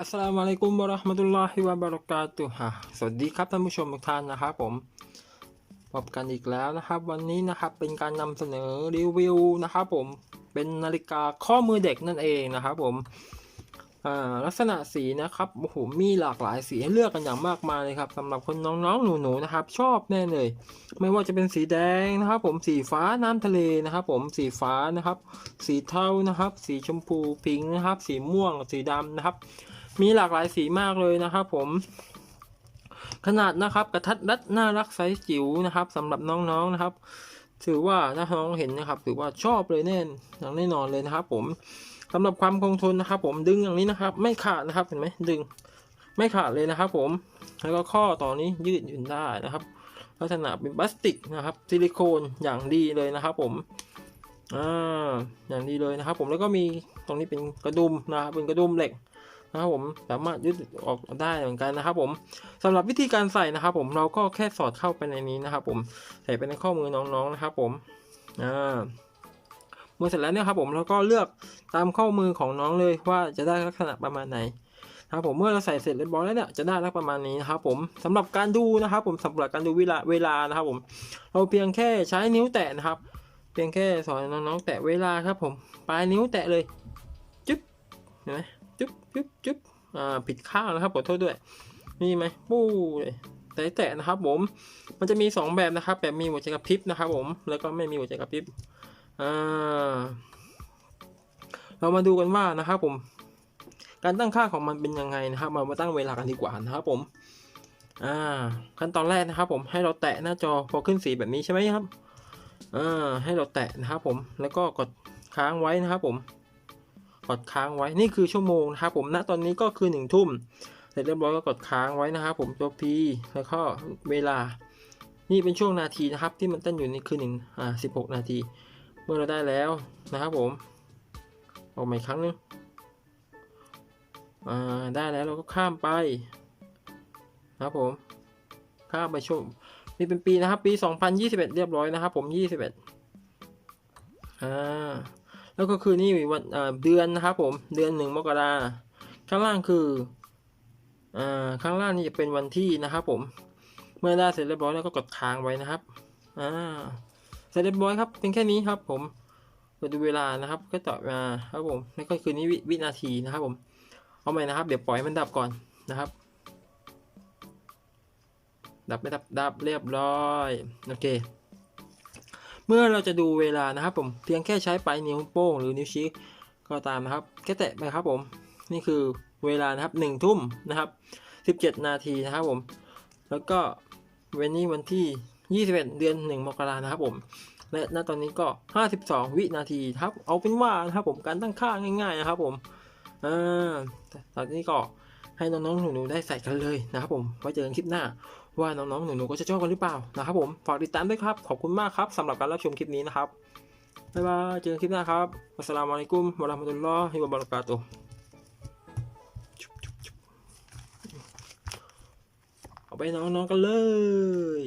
อัสลามุอะลัยกุมวะราะห์มะตุลลอฮิวะบะเราะกาตุฮ์สวัสดีครับท่านผู้ชมทุกท่านนะครับผมพบกันอีกแล้วนะครับ วันนี้นะครับเป็นการนำเสนอรีวิวนะครับผมเป็นนาฬิกาข้อมือเด็กนั่นเองนะครับผมลักษณะสีนะครับโอ้โหมีหลากหลายสีให้เลือกกันอย่างมากมายเลยครับสำหรับคนน้องๆหนูๆนะครับ ชอบแน่เลย ไม่ว่าจะเป็นสีแดงนะครับ ผมสีฟ้าน้ำทะเลนะครับ ผมสีฟ้านะครับ สีเทานะครับ สีชมพูพิงค์นะครับ สีม่วง สีดำนะครับ มีหลากหลายสีมากเลยนะครับผม ขนาดนะครับกระทัดรัดน่ารักไซส์จิ๋วนะครับสำหรับน้องๆนะครับ ถือว่าถ้าน้องเห็นนะครับ ถือว่าชอบเลยแน่นอย่างแน่นอนเลยนะครับผมสำหรับความคงทนนะครับ ผมดึงอย่างนี้นะครับ ไม่ขาดนะครับเห็นไหมดึง ไม่ขาดเลยนะครับ ผมแล้วก็ข้อต่อนี้ยืดหยุ่นได้นะครับ ลักษณะเป็นพลาสติกนะครับ ซิลิโคนอย่างดีเลยนะครับผมอ่าอย่างดีเลยนะครับ ผมแล้วก็มีตรงนี้เป็นกระดุมนะครับเป็นกระดุมเหล็ก นะครับผมสามารถยืดออกได้เหมือนกันนะครับผมสำหรับวิธีการใส่นะครับ ผมเราก็แค่สอดเข้าไปในนี้นะครับ ผมใส่ไปในข้อมือน้องๆนะครับ ผมอ่าเมื่อเสร็จแล้วเนี่ยครับผมเราก็เลือกตามข้อมือของน้องเลยว่าจะได้ลักษณะประมาณไหนนะครับผมเมื่อเราใส่เสร็จเรียบร้อยแล้วเนี่ยจะได้ลักษณะประมาณนี้นะครับผมสำหรับการดูนะครับ ผมสำหรับการดูเวลาเวลานะครับผมเราเพียงแค่ใช้นิ้วแตะนะครับ เพียงแค่สอนน้องๆแตะเวลาครับ ผมปลายนิ้วแตะเลยจึ๊บเห็นไหม จุ๊บจุ๊บจุ๊บอ่าผิดข้างนะครับขอโทษด้วยมีไหมปู้เลยแต่แตะนะครับผมมันจะมีสองแบบนะครับ แบบมีหัวใจกระพริบนะครับ ผมแล้วก็ไม่มีหัวใจกระพริบอ่าเรามาดูกันว่านะครับผม การตั้งค่าของมันเป็นยังไงนะครับ มามาตั้งเวลากันดีกว่านะครับผมอ่าขั้นตอนแรกนะครับ ผมให้เราแตะหน้าจอพอขึ้นสีแบบนี้ใช่ไหมครับอ่าให้เราแตะนะครับผมแล้วก็กดค้างไว้นะครับผม กดค้างไว้นี่คือชั่วโมงนะครับผมณตอนนี้ก็คือหนึ่งทุ่มเสร็จเรียบร้อยก็กดค้างไว้นะครับผมตัว P แล้วก็เวลา นี่เป็นช่วงนาทีนะครับ ที่มันเต้นอยู่นี่คือหนึ่งอ่าสิบหกนาที เมื่อเราได้แล้วนะครับผมออกใหม่ครั้งหนึงอ่าได้แล้วเราก็ข้ามไปนะครับผมข้ามไปช่วงนี่เป็นปีนะครับ ปี 2021 เรียบร้อยนะครับผม 21อ่า แล้วก็คือนี่วันเดือนนะครับผมเดือนหนึ่งมกราข้างล่างคืออ่าข้างล่างนี่จะเป็นวันที่นะครับผมเมื่อได้เสร็จเรียบร้อยแล้วก็กดค้างไว้นะครับอ่าเสร็จเรียบร้อยครับเป็นแค่นี้ครับผมดดูเวลานะครับ ก็ต่อมาครับผมแล้วก็คือนี้ววินาทีนะครับผมเอาใหม่นะครับ เดี๋ยวปล่อยมันดับก่อนนะครับ ดับไม่ดับดับเรียบร้อย โอเค เมื่อเราจะดูเวลานะครับผมเพียงแค่ใช้ปลายนิ้วโป้งหรือนิ้วชี้ก็ตามนะครับแค่แตะไปครับผมนี่คือเวลานะครับหนึ่งทุ่มนะครับสิบเจ็ดนาทีนะครับผม แล้วก็เวันนี้วันที่ยี่สิบเอ็ดเดือนหนึ่งมกรานะครับผม และณตอนนี้ก็ห้าสิบสองวินาทีครับ เอาเป็นว่านะครับผมการตั้งค่าง่าย ๆ นะครับผมอ่าตอนนี้ก็ ให้น้องๆหนูๆได้ใส่กันเลยนะครับผมไว้เจอกันคลิปหน้า ว่าน้องๆหนูๆก็จะชอบกันหรือเปล่านะครับผมฝากติดตามด้วยครับขอบคุณมากครับสำหรับการรับชมคลิปนี้นะครับบ๊ายบายเจอกันคลิปหน้าครับอัสสลามุอะลัยกุมวะราะห์มะตุลลอฮิวะบะเราะกาตุฮ์เอาไปน้องๆกันเลย